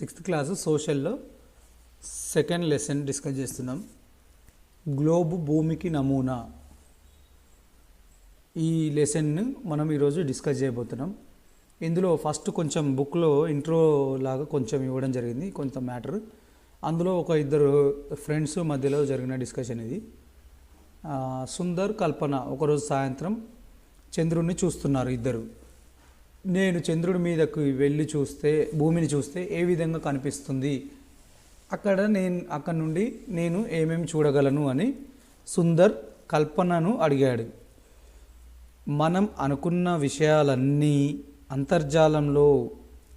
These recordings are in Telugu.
సిక్స్త్ క్లాసు సోషల్లో సెకండ్ లెసన్ డిస్కస్ చేస్తున్నాం. గ్లోబ్ భూమికి నమూనా. ఈ లెసన్ను మనం ఈరోజు డిస్కస్ చేయబోతున్నాం. ఇందులో ఫస్ట్ కొంచెం బుక్లో ఇంట్రో లాగా కొంచెం ఇవ్వడం జరిగింది కొంత మ్యాటర్. అందులో ఒక ఇద్దరు ఫ్రెండ్స్ మధ్యలో జరిగిన డిస్కషన్ ఇది. సుందర్ కల్పన ఒకరోజు సాయంత్రం చంద్రుడిని చూస్తున్నారు ఇద్దరు. నేను చంద్రుడి మీదకు వెళ్ళి చూస్తే భూమిని చూస్తే ఏ విధంగా కనిపిస్తుంది? అక్కడ నేను అక్కడ నుండి నేను ఏమేమి చూడగలను అని సుందర్ కల్పనను అడిగాడు. మనం అనుకున్న విషయాలన్నీ అంతర్జాలంలో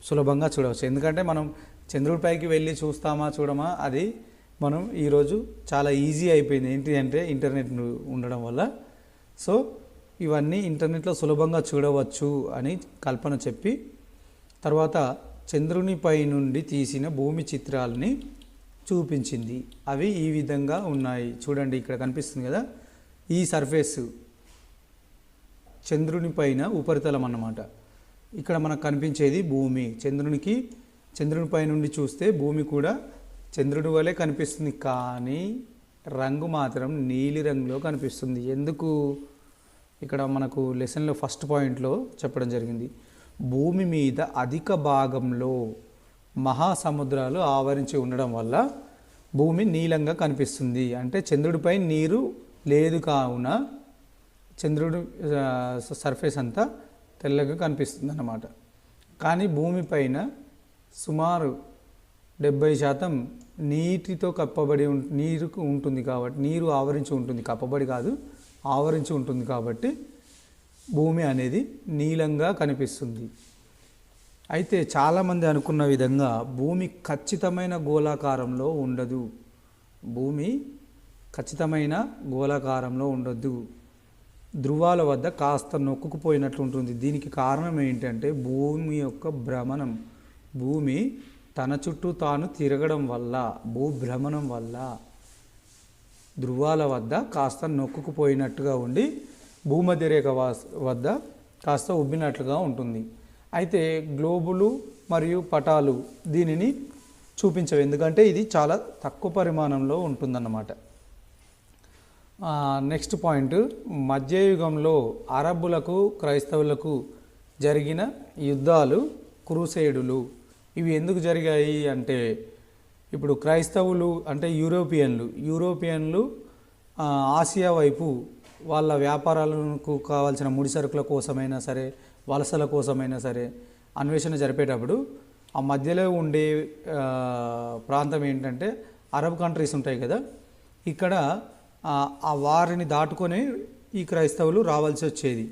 సులభంగా చూడవచ్చు. ఎందుకంటే మనం చంద్రుడిపైకి వెళ్ళి చూస్తామా చూడమా అది మనం ఈరోజు చాలా ఈజీ అయిపోయింది. ఏంటి అంటే ఇంటర్నెట్ ఉండడం వల్ల. సో ఇవన్నీ ఇంటర్నెట్లో సులభంగా చూడవచ్చు అని కల్పన చెప్పి తర్వాత చంద్రునిపై నుండి తీసిన భూమి చిత్రాలని చూపించింది. అవి ఈ విధంగా ఉన్నాయి. చూడండి ఇక్కడ కనిపిస్తుంది కదా ఈ సర్ఫేస్ చంద్రుని పైన ఉపరితలం అన్నమాట. ఇక్కడ మనకు కనిపించేది భూమి. చంద్రునికి చంద్రుని పై నుండి చూస్తే భూమి కూడా చంద్రుడి వలె కనిపిస్తుంది కానీ రంగు మాత్రం నీలి రంగులో కనిపిస్తుంది. ఎందుకు? ఇక్కడ మనకు లెసన్లో ఫస్ట్ పాయింట్లో చెప్పడం జరిగింది. భూమి మీద అధిక భాగంలో మహాసముద్రాలు ఆవరించి ఉండడం వల్ల భూమి నీలంగా కనిపిస్తుంది. అంటే చంద్రుడిపై నీరు లేదు కావున చంద్రుడు సర్ఫేస్ అంతా తెల్లగా కనిపిస్తుంది అన్నమాట కానీ భూమిపైన సుమారు డెబ్బై శాతం నీటితో కప్పబడి ఉం- నీరు ఉంటుంది కాబట్టి నీరు ఆవరించి ఉంటుంది. కప్పబడి కాదు ఆవరించి ఉంటుంది కాబట్టి భూమి అనేది నీలంగా కనిపిస్తుంది. అయితే చాలామంది అనుకున్న విధంగా భూమి ఖచ్చితమైన గోళాకారంలో ఉండదు. భూమి ఖచ్చితమైన గోళాకారంలో ఉండదు. ధ్రువాల వద్ద కాస్త నొక్కుకుపోయినట్లు ఉంటుంది. దీనికి కారణం ఏంటంటే భూమి యొక్క భ్రమణం. భూమి తన చుట్టూ తాను తిరగడం వల్ల భూభ్రమణం వల్ల ధ్రువాల వద్ద కాస్త నొక్కుకుపోయినట్టుగా ఉండి భూమధ్యరేఖ వాస్- వద్ద కాస్త ఉబ్బినట్లుగా ఉంటుంది. అయితే గ్లోబులు మరియు పటాలు దీనిని చూపించవు. ఎందుకంటే ఇది చాలా తక్కువ పరిమాణంలో ఉంటుందన్నమాట. Next point. మధ్యయుగంలో అరబ్బులకు క్రైస్తవులకు జరిగిన యుద్ధాలు క్రూసేడులు. ఇవి ఎందుకు జరిగాయి అంటే ఇప్పుడు క్రైస్తవులు అంటే యూరోపియన్లు యూరోపియన్లు ఆసియా వైపు వాళ్ళ వ్యాపారాలకు కావాల్సిన ముడి సరుకుల కోసమైనా సరే వలసల కోసమైనా సరే అన్వేషణ జరిపేటప్పుడు ఆ మధ్యలో ఉండే ప్రాంతం ఏంటంటే అరబ్ కంట్రీస్ ఉంటాయి కదా. ఇక్కడ ఆ వారిని దాటుకొని ఈ క్రైస్తవులు రావాల్సి వచ్చేది.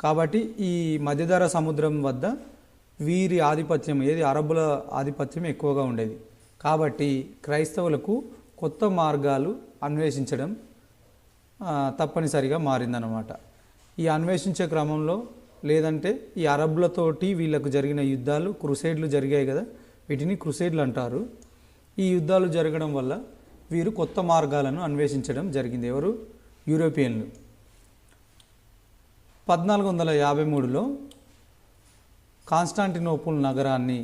కాబట్టి ఈ మధ్యధర సముద్రం వద్ద వీరి ఆధిపత్యం ఏది అరబ్బుల ఆధిపత్యం ఎక్కువగా ఉండేది. కాబట్టి క్రైస్తవులకు కొత్త మార్గాలు అన్వేషించడం తప్పనిసరిగా మారిందన్నమాట. ఈ అన్వేషించే క్రమంలో లేదంటే ఈ అరబ్లతోటి వీళ్ళకు జరిగిన యుద్ధాలు క్రుసేడ్లు జరిగాయి కదా వీటిని క్రుసేడ్లు అంటారు. ఈ యుద్ధాలు జరగడం వల్ల వీరు కొత్త మార్గాలను అన్వేషించడం జరిగింది. ఎవరు? యూరోపియన్లు. పద్నాలుగు వందల యాభై మూడులో కాన్స్టాంటినోపుల్ నగరాన్ని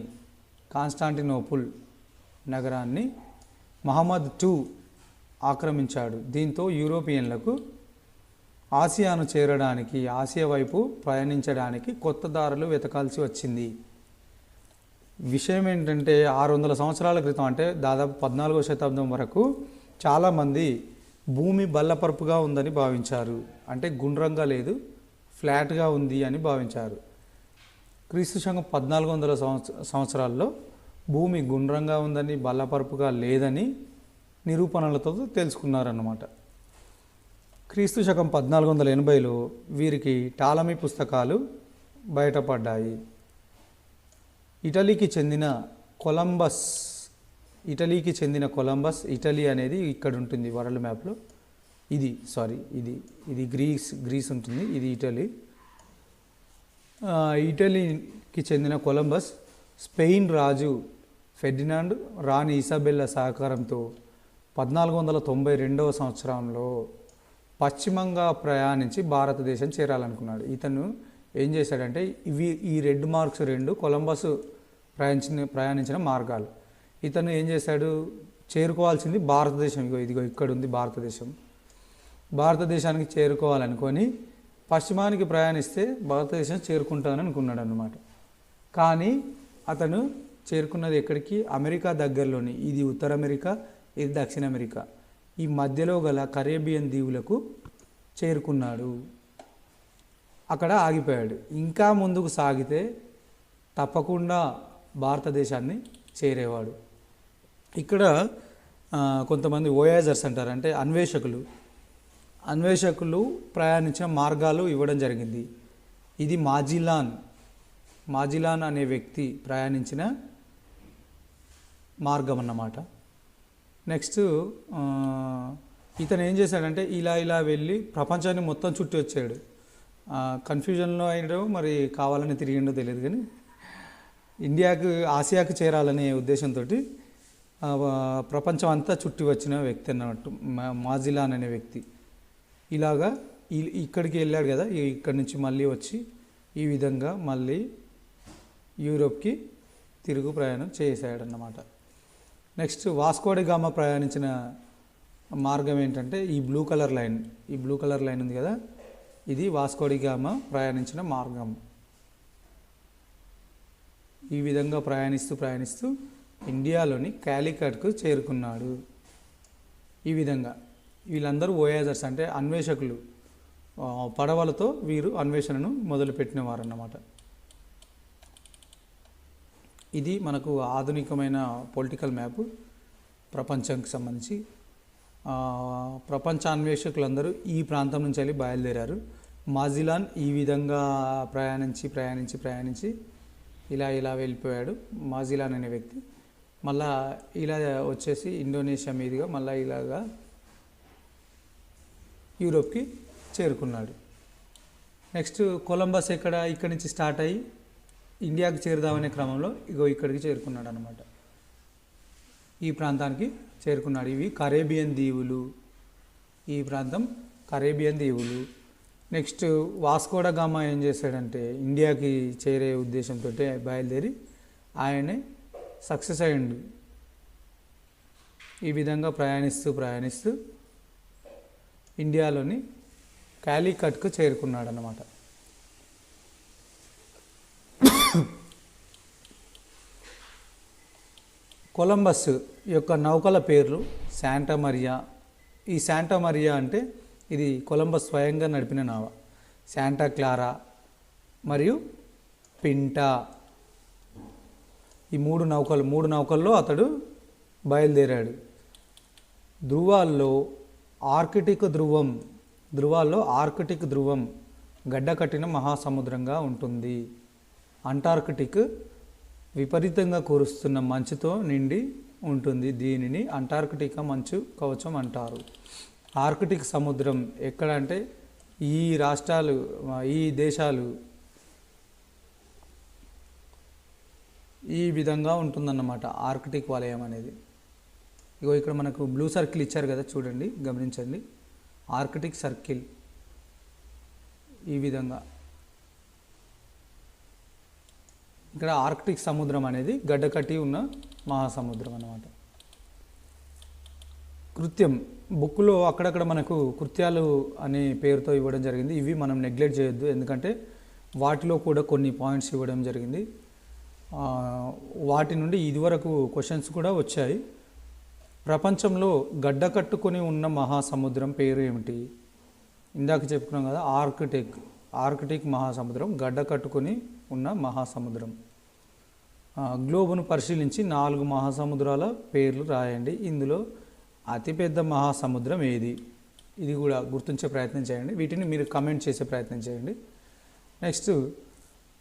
కాన్స్టాంటినోపుల్ నగరాన్ని మహమ్మద్ టూ ఆక్రమించాడు. దీంతో యూరోపియన్లకు ఆసియాను చేరడానికి ఆసియా వైపు ప్రయాణించడానికి కొత్త దారులు వెతకాల్సి వచ్చింది. విషయం ఏంటంటే ఆరు వందల సంవత్సరాల క్రితం అంటే దాదాపు పద్నాలుగో శతాబ్దం వరకు చాలామంది భూమి బల్లపరుపుగా ఉందని భావించారు. అంటే గుండ్రంగా లేదు ఫ్లాట్గా ఉంది అని భావించారు. క్రీస్తు శకం పద్నాలుగు వందల సంవత్స సంవత్సరాల్లో భూమి గుండ్రంగా ఉందని బల్లపరుపుగా లేదని నిరూపణలతో తెలుసుకున్నారన్నమాట. క్రీస్తు శకం పద్నాలుగు వందల ఎనభైలో వీరికి టాలమీ పుస్తకాలు బయటపడ్డాయి. ఇటలీకి చెందిన కొలంబస్ ఇటలీకి చెందిన కొలంబస్ ఇటలీ అనేది ఇక్కడ ఉంటుంది వరల్డ్ మ్యాప్లో. ఇది సారీ ఇది ఇది గ్రీస్ గ్రీస్ ఉంటుంది ఇది ఇటలీ. ఇటలీకి చెందిన కొలంబస్ స్పెయిన్ రాజు ఫెర్డినాండ్ రాణి ఇసాబెల్లా సహకారంతో పద్నాలుగు వందల తొంభై రెండవ సంవత్సరంలో పశ్చిమంగా ప్రయాణించి భారతదేశం చేరాలనుకున్నాడు. ఇతను ఏం చేశాడంటే ఇవి ఈ రెడ్ మార్క్స్ రెండు కొలంబస్ ప్రయాణించిన ప్రయాణించిన మార్గాలు. ఇతను ఏం చేశాడు? చేరుకోవాల్సింది భారతదేశం. ఇగో ఇదిగో ఇక్కడ ఉంది భారతదేశం. భారతదేశానికి చేరుకోవాలనుకొని పశ్చిమానికి ప్రయాణిస్తే భారతదేశం చేరుకుంటానని అనుకున్నాడు అనమాట కానీ అతను చేరుకున్నది ఎక్కడికి? అమెరికా దగ్గరలోని. ఇది ఉత్తర అమెరికా ఇది దక్షిణ అమెరికా. ఈ మధ్యలో గల కరేబియన్ దీవులకు చేరుకున్నాడు. అక్కడ ఆగిపోయాడు. ఇంకా ముందుకు సాగితే తప్పకుండా భారతదేశాన్ని చేరేవాడు. ఇక్కడ కొంతమంది ఓయాజర్స్ అంటారు. అంటే అన్వేషకులు. అన్వేషకులు ప్రయాణించిన మార్గాలు ఇవ్వడం జరిగింది. ఇది మాజిలాన్. మాజిలాన్ అనే వ్యక్తి ప్రయాణించిన మార్గం అన్నమాట నెక్స్ట్ ఇతను ఏం చేశాడంటే ఇలా ఇలా వెళ్ళి ప్రపంచాన్ని మొత్తం చుట్టి వచ్చాడు. కన్ఫ్యూజన్లో అయినో మరి కావాలని తిరిగిండో తెలియదు కానీ ఇండియాకు ఆసియాకు చేరాలనే ఉద్దేశంతో ప్రపంచం అంతా చుట్టి వచ్చిన వ్యక్తి అన్నట్టు మా- మాజిలాన్ అనే వ్యక్తి. ఇలాగా ఇక్కడికి వెళ్ళాడు కదా ఇక్కడి నుంచి మళ్ళీ వచ్చి ఈ విధంగా మళ్ళీ యూరోప్కి తిరుగు ప్రయాణం చేశాడన్నమాట. నెక్స్ట్ వాస్కోడి గామ ప్రయాణించిన మార్గం ఏంటంటే ఈ బ్లూ కలర్ లైన్ ఈ బ్లూ కలర్ లైన్ ఉంది కదా? ఇది వాస్కోడి గామ ప్రయాణించిన మార్గం. ఈ విధంగా ప్రయాణిస్తూ ప్రయాణిస్తూ ఇండియాలోని క్యాలికట్కు చేరుకున్నాడు. ఈ విధంగా వీళ్ళందరూ ఓయాజర్స్ అంటే అన్వేషకులు. పడవలతో వీరు అన్వేషణను మొదలుపెట్టిన ఇది మనకు ఆధునికమైన పొలిటికల్ మ్యాప్ ప్రపంచానికి సంబంధించి. ప్రపంచ అన్వేషకులందరూ ఈ ప్రాంతం నుంచి వెళ్ళి బయలుదేరారు. మాజిలాన్ ఈ విధంగా ప్రయాణించి ప్రయాణించి ప్రయాణించి ఇలా ఇలా వెళ్ళిపోయాడు మాజిలాన్ అనే వ్యక్తి. మళ్ళా ఇలా వచ్చేసి ఇండోనేషియా మీదుగా మళ్ళీ ఇలాగా యూరోప్కి చేరుకున్నాడు. నెక్స్ట్ కొలంబస్ ఎక్కడ? ఇక్కడి నుంచి స్టార్ట్ అయ్యి ఇండియాకి చేరుదామనే క్రమంలో ఇగో ఇక్కడికి చేరుకున్నాడు అనమాట ఈ ప్రాంతానికి చేరుకున్నాడు. ఇవి కరేబియన్ దీవులు. ఈ ప్రాంతం కరేబియన్ దీవులు. నెక్స్ట్ వాస్కోడగామ ఏం చేశాడంటే ఇండియాకి చేరే ఉద్దేశంతో బయలుదేరి ఆయనే సక్సెస్ అయ్యిండు. ఈ విధంగా ప్రయాణిస్తూ ప్రయాణిస్తూ ఇండియాలోని క్యాలికట్కు చేరుకున్నాడు అనమాట కొలంబస్ యొక్క నౌకల పేర్లు శాంటా మరియా. ఈ శాంటా మరియా అంటే ఇది కొలంబస్ స్వయంగా నడిపిన నావ. శాంటా క్లారా మరియు పింటా. ఈ మూడు నౌకలు మూడు నౌకల్లో అతడు బయలుదేరాడు. ధృవాల్లో ఆర్కిటిక్ ధ్రువం ధృవాల్లో ఆర్కిటిక్ ధ్రువం గడ్డకట్టిన మహాసముద్రంగా ఉంటుంది. అంటార్కిటిక్ విపరీతంగా కురుస్తున్న మంచుతో నిండి ఉంటుంది. దీనిని అంటార్కిటికా మంచు కవచం అంటారు. ఆర్కిటిక్ సముద్రం ఎక్కడ అంటే ఈ రాష్ట్రాలు ఈ దేశాలు ఈ విధంగా ఉంటుందన్నమాట ఆర్కిటిక్ వలయం అనేది. ఇగో ఇక్కడ మనకు బ్లూ సర్కిల్ ఇచ్చారు కదా చూడండి గమనించండి. ఆర్కిటిక్ సర్కిల్ ఈ విధంగా. ఇక్కడ ఆర్కిటిక్ సముద్రం అనేది గడ్డకట్టి ఉన్న మహాసముద్రం అన్నమాట. కృత్యం. బుక్లో అక్కడక్కడ మనకు కృత్యాలు అనే పేరుతో ఇవ్వడం జరిగింది. ఇవి మనం నెగ్లెక్ట్ చేయొద్దు. ఎందుకంటే వాటిలో కూడా కొన్ని పాయింట్స్ ఇవ్వడం జరిగింది. వాటి నుండి ఇదివరకు క్వశ్చన్స్ కూడా వచ్చాయి. ప్రపంచంలో గడ్డ కట్టుకొని ఉన్న మహాసముద్రం పేరు ఏమిటి? ఇందాక చెప్పుకున్నాం కదా ఆర్కిటిక్. ఆర్కిటిక్ మహాసముద్రం గడ్డ కట్టుకొని ఉన్న మహాసముద్రం. గ్లోబును పరిశీలించి నాలుగు మహాసముద్రాల పేర్లు రాయండి. ఇందులో అతిపెద్ద మహాసముద్రం ఏది? ఇది కూడా గుర్తించే ప్రయత్నం చేయండి. వీటిని మీరు కమెంట్ చేసే ప్రయత్నం చేయండి. నెక్స్ట్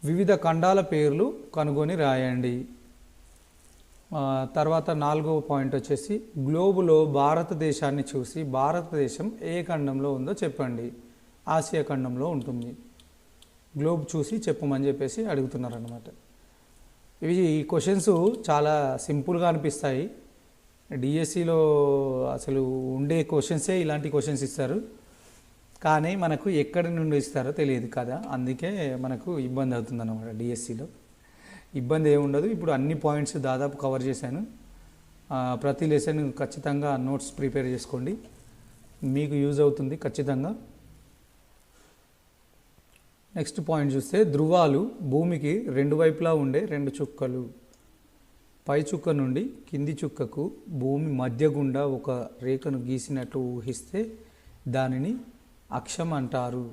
వివిధ ఖండాల పేర్లు కనుగొని రాయండి. తర్వాత నాలుగవ పాయింట్ వచ్చేసి గ్లోబులో భారతదేశాన్ని చూసి భారతదేశం ఏ ఖండంలో ఉందో చెప్పండి. ఆసియా ఖండంలో ఉంటుంది. గ్లోబ్ చూసి చెప్పమని చెప్పేసి అడుగుతున్నారనమాట ఇవి ఈ క్వశ్చన్స్ చాలా సింపుల్గా అనిపిస్తాయి. డిఎస్సిలో అసలు ఉండే క్వశ్చన్సే ఇలాంటి క్వశ్చన్స్ ఇస్తారు. కానీ మనకు ఎక్కడి నుండి ఇస్తారో తెలియదు కదా. అందుకే మనకు ఇబ్బంది అవుతుంది అనమాట డిఎస్సిలో ఇబ్బంది ఏముండదు ఇప్పుడు అన్ని పాయింట్స్ దాదాపు కవర్ చేశాను. ప్రతి లెసన్ ఖచ్చితంగా నోట్స్ ప్రిపేర్ చేసుకోండి. మీకు యూజ్ అవుతుంది ఖచ్చితంగా. నెక్స్ట్ పాయింట్ చూస్తే ధృవాలు భూమికి రెండు వైపులా ఉండే రెండు చుక్కలు. పై చుక్క నుండి కింది చుక్కకు భూమి మధ్య గుండా ఒక రేఖను గీసినట్లు ఊహిస్తే దానిని అక్షం అంటారు.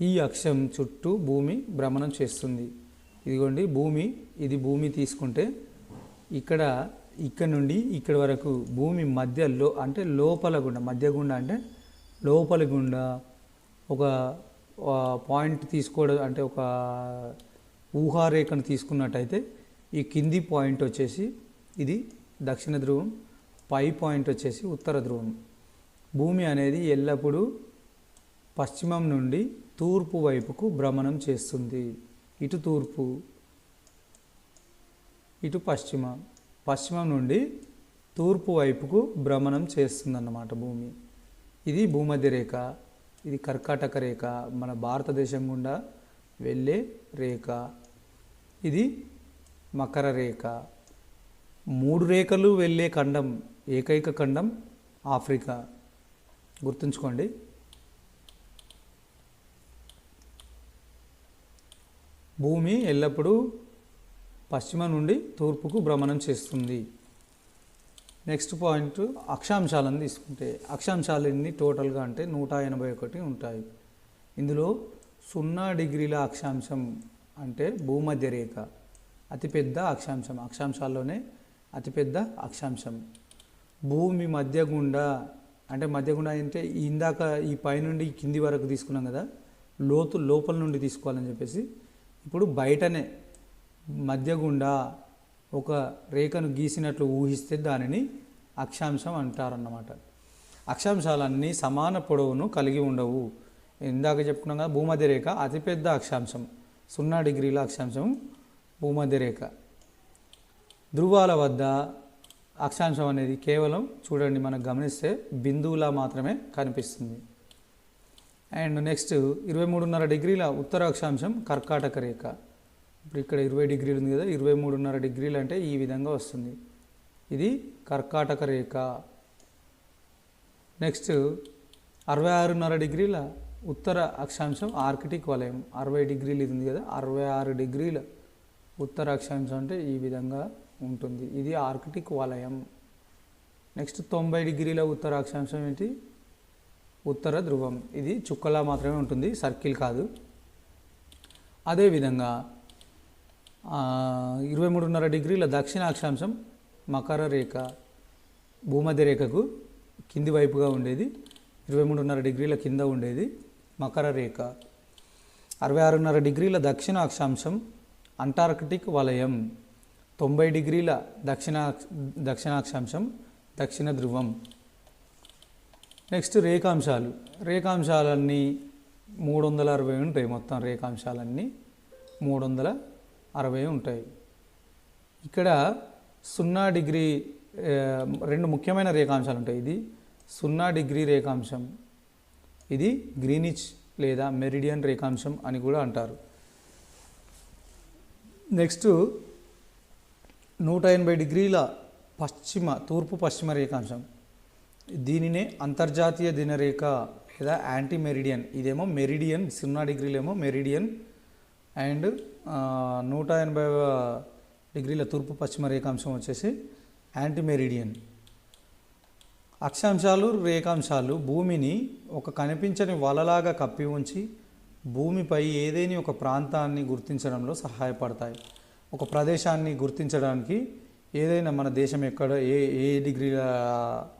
ఈ అక్షం చుట్టూ భూమి భ్రమణం చేస్తుంది. ఇదిగోండి భూమి ఇది భూమి తీసుకుంటే ఇక్కడ ఇక్కడ నుండి ఇక్కడ వరకు భూమి మధ్యలో అంటే లోపల గుండా మధ్య గుండా అంటే లోపల గుండా ఒక పాయింట్ తీసుకోవడం అంటే ఒక ఊహారేఖను తీసుకున్నట్టయితే ఈ కింది పాయింట్ వచ్చేసి ఇది దక్షిణ ధ్రువం పై పాయింట్ వచ్చేసి ఉత్తర ధ్రువం. భూమి అనేది ఎల్లప్పుడూ పశ్చిమం నుండి తూర్పు వైపుకు భ్రమణం చేస్తుంది. ఇటు తూర్పు ఇటు పశ్చిమ. పశ్చిమం నుండి తూర్పు వైపుకు భ్రమణం చేస్తుందన్నమాట భూమి. ఇది భూమధ్య రేఖ ఇది కర్కాటక రేఖ. మన భారతదేశం గుండా వెళ్ళే రేఖ. ఇది మకర రేఖ. మూడు రేఖలు వెళ్ళే ఖండం ఏకైక ఖండం ఆఫ్రికా. గుర్తుంచుకోండి. భూమి ఎల్లప్పుడూ పశ్చిమ నుండి తూర్పుకు భ్రమణం చేస్తుంది. నెక్స్ట్ పాయింట్ అక్షాంశాలను తీసుకుంటే అక్షాంశాలు ఎన్ని టోటల్గా అంటే నూట ఎనభై ఒకటి ఉంటాయి. ఇందులో సున్నా డిగ్రీల అక్షాంశం అంటే భూమధ్య రేఖ అతిపెద్ద అక్షాంశం అక్షాంశాల్లోనే అతిపెద్ద అక్షాంశం. భూమి మధ్య గుండా అంటే మధ్య గుండా అంటే ఇందాక ఈ పైనుండి కింది వరకు తీసుకున్నాం కదా లోతు లోపల నుండి తీసుకోవాలని చెప్పేసి ఇప్పుడు బయటనే మధ్య గుండా ఒక రేఖను గీసినట్లు ఊహిస్తే దానిని అక్షాంశం అంటారన్నమాట. అక్షాంశాలన్నీ సమాన పొడవును కలిగి ఉండవు. ఇందాక చెప్పుకున్నాం కదా భూమధ్య రేఖ అతిపెద్ద అక్షాంశం. సున్నా డిగ్రీల అక్షాంశం భూమధ్య రేఖ. ధృవాల వద్ద అక్షాంశం అనేది కేవలం చూడండి మనం గమనిస్తే బిందువులా మాత్రమే కనిపిస్తుంది. అండ్ నెక్స్ట్ ఇరవై మూడున్నర డిగ్రీల ఉత్తర అక్షాంశం కర్కాటక రేఖ. ఇప్పుడు ఇక్కడ ఇరవై డిగ్రీలు ఉంది కదా ఇరవై మూడున్నర డిగ్రీలు అంటే ఈ విధంగా వస్తుంది. ఇది కర్కాటక రేఖ. నెక్స్ట్ అరవై ఆరున్నర డిగ్రీల ఉత్తర అక్షాంశం ఆర్కిటిక్ వలయం. అరవై డిగ్రీలు ఇది ఉంది కదా అరవై ఆరు డిగ్రీల ఉత్తర అక్షాంశం అంటే ఈ విధంగా ఉంటుంది. ఇది ఆర్కిటిక్ వలయం. నెక్స్ట్ తొంభై డిగ్రీల ఉత్తర అక్షాంశం ఏంటి? ఉత్తర ధ్రువం. ఇది చుక్కలా మాత్రమే ఉంటుంది సర్కిల్ కాదు. అదేవిధంగా ఇరవై మూడున్నర డిగ్రీల దక్షిణ అక్షాంశం మకర రేఖ భూమధ్య రేఖకు కింది వైపుగా ఉండేది. ఇరవై మూడున్నర డిగ్రీల కింద ఉండేది మకర రేఖ. అరవై ఆరున్నర డిగ్రీల దక్షిణ అక్షాంశం అంటార్కిటిక్ వలయం. తొంభై డిగ్రీల దక్షిణ దక్షిణాక్షాంశం దక్షిణ ధ్రువం. నెక్స్ట్ రేఖాంశాలు. రేఖాంశాలన్నీ మూడు వందల అరవై ఉంటాయి మొత్తం రేఖాంశాలన్నీ. మూడు వందల అరవై ఉంటాయి. ఇక్కడ సున్నా డిగ్రీ రెండు ముఖ్యమైన రేఖాంశాలు ఉంటాయి ఇది సున్నా డిగ్రీ రేఖాంశం ఇది గ్రీనిచ్ లేదా మెరిడియన్ రేఖాంశం అని కూడా అంటారు. నెక్స్ట్ నూట ఎనభై డిగ్రీల పశ్చిమ తూర్పు పశ్చిమ రేఖాంశం. దీనినే అంతర్జాతీయ దినరేఖ లేదా యాంటీ మెరిడియన్ ఇదేమో మెరిడియన్ సున్నా డిగ్రీలేమో మెరిడియన్ అండ్ నూట ఎనభై డిగ్రీల తూర్పు పశ్చిమ రేఖాంశం వచ్చేసి యాంటీమెరిడియన్. అక్షాంశాలు రేఖాంశాలు భూమిని ఒక కనిపించని వలలాగా కప్పి ఉంచి భూమిపై ఏదేని ఒక ప్రాంతాన్ని గుర్తించడంలో సహాయపడతాయి. ఒక ప్రదేశాన్ని గుర్తించడానికి ఏదైనా మన దేశం ఎక్కడ ఏ ఏ డిగ్రీల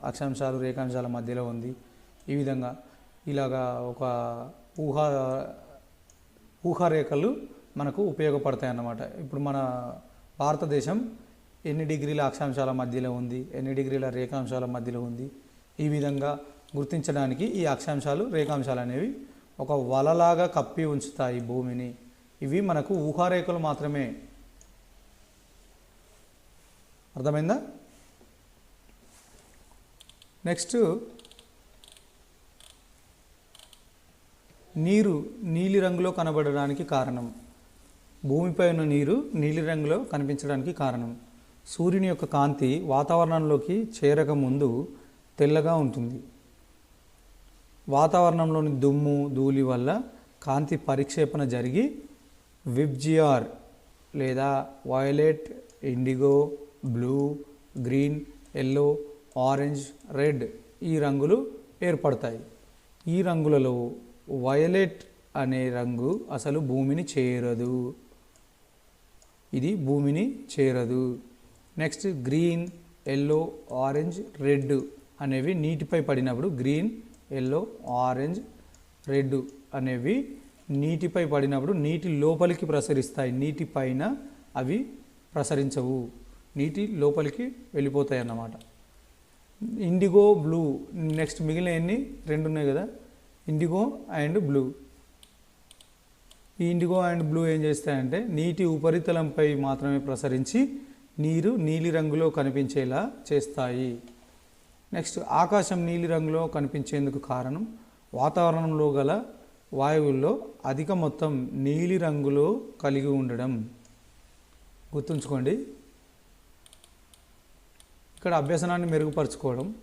అక్షాంశాలు రేఖాంశాల మధ్యలో ఉంది? ఈ విధంగా ఇలాగా ఒక ఊహా ఊహారేఖలు మనకు ఉపయోగపడతాయి అన్నమాట ఇప్పుడు మన భారతదేశం ఎన్ని డిగ్రీల అక్షాంశాల మధ్యలో ఉంది ఎన్ని డిగ్రీల రేఖాంశాల మధ్యలో ఉంది ఈ విధంగా గుర్తించడానికి ఈ అక్షాంశాలు రేఖాంశాలు అనేవి ఒక వలలాగా కప్పి ఉంచుతాయి భూమిని. ఇవి మనకు ఊహారేఖలు మాత్రమే. అర్థమైందా? నెక్స్ట్ నీరు నీలి రంగులో కనబడడానికి కారణం. భూమిపై ఉన్న నీరు నీలిరంగులో కనిపించడానికి కారణం. సూర్యుని యొక్క కాంతి వాతావరణంలోకి చేరక ముందు తెల్లగా ఉంటుంది. వాతావరణంలోని దుమ్ము ధూళి వల్ల కాంతి పరిక్షేపణ జరిగి విబ్జిఆర్ లేదా violet indigo blue green yellow orange red ఈ రంగులు ఏర్పడతాయి. ఈ రంగులలో వయలెట్ అనే రంగు అసలు భూమిని చేరదు. ఇది భూమిని చేరదు. Next green yellow orange red అనేవి నీటిపై పడినప్పుడు గ్రీన్ ఎల్లో ఆరెంజ్ రెడ్ అనేవి నీటిపై పడినప్పుడు నీటి లోపలికి ప్రసరిస్తాయి. నీటి పైన అవి ప్రసరించవు. నీటి లోపలికి వెళ్ళిపోతాయి అన్నమాట. ఇండిగో బ్లూ నెక్స్ట్ మిగిలిన ఎన్ని? రెండు ఉన్నాయి కదా. Indigo and blue. ఈ ఇండిగో అండ్ బ్లూ ఏం చేస్తాయంటే నీటి ఉపరితలంపై మాత్రమే ప్రసరించి నీరు నీలిరంగులో కనిపించేలా చేస్తాయి. నెక్స్ట్ ఆకాశం నీలి రంగులో కనిపించేందుకు కారణం వాతావరణంలో గల వాయువుల్లో అధిక మొత్తం నీలిరంగులో కలిగి ఉండడం. గుర్తుంచుకోండి. ఇక్కడ అభ్యసనాన్ని మెరుగుపరచుకోవడం.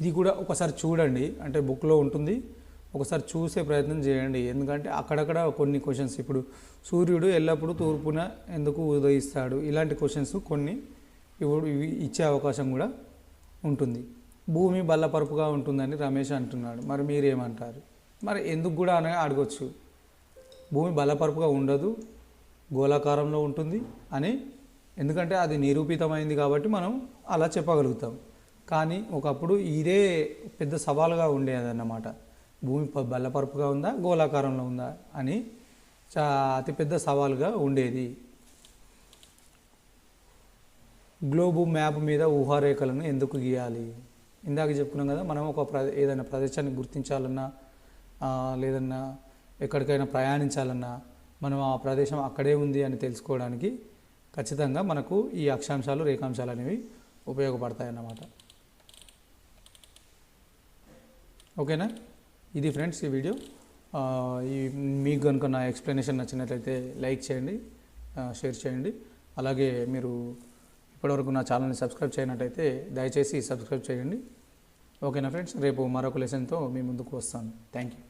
ఇది కూడా ఒకసారి చూడండి. అంటే బుక్లో ఉంటుంది. ఒకసారి చూసే ప్రయత్నం చేయండి. ఎందుకంటే అక్కడక్కడ కొన్ని క్వశ్చన్స్ ఇప్పుడు సూర్యుడు ఎల్లప్పుడూ తూర్పున ఎందుకు ఉదయిస్తాడు? ఇలాంటి క్వశ్చన్స్ కొన్ని ఇప్పుడు ఇవి ఇచ్చే అవకాశం కూడా ఉంటుంది. భూమి బల్లపరుపుగా ఉంటుందని రమేష్ అంటున్నాడు. మరి మీరేమంటారు? మరి ఎందుకు కూడా అని అడగచ్చు. భూమి బలపరుపుగా ఉండదు గోళాకారంలో ఉంటుంది అని. ఎందుకంటే అది నిరూపితమైంది కాబట్టి మనం అలా చెప్పగలుగుతాం. కానీ ఒకప్పుడు ఇదే పెద్ద సవాలుగా ఉండేదన్నమాట. భూమి ప- బల్లపరుపుగా ఉందా గోళాకారంలో ఉందా అని చా అతిపెద్ద సవాలుగా ఉండేది. గ్లోబు మ్యాప్ మీద ఊహారేఖలను ఎందుకు గీయాలి? ఇందాక చెప్పుకున్నాం కదా మనం ఒక ప్ర ఏదైనా ప్రదేశాన్ని గుర్తించాలన్నా లేదన్నా ఎక్కడికైనా ప్రయాణించాలన్నా మనం ఆ ప్రదేశం అక్కడే ఉంది అని తెలుసుకోవడానికి ఖచ్చితంగా మనకు ఈ అక్షాంశాలు రేఖాంశాలు అనేవి ఉపయోగపడతాయి అన్నమాట ఓకేనా? ఇది ఫ్రెండ్స్ ఈ వీడియో. ఈ మీకు కనుక నా ఎక్స్ప్లెనేషన్ నచ్చినట్లయితే లైక్ చేయండి షేర్ చేయండి. అలాగే మీరు ఇప్పటివరకు నా ఛానల్ని సబ్స్క్రైబ్ చేయనట్టయితే దయచేసి సబ్స్క్రైబ్ చేయండి. ఓకేనా ఫ్రెండ్స్? రేపు మరొక లెసన్తో మీ ముందుకు వస్తాను. Thank you.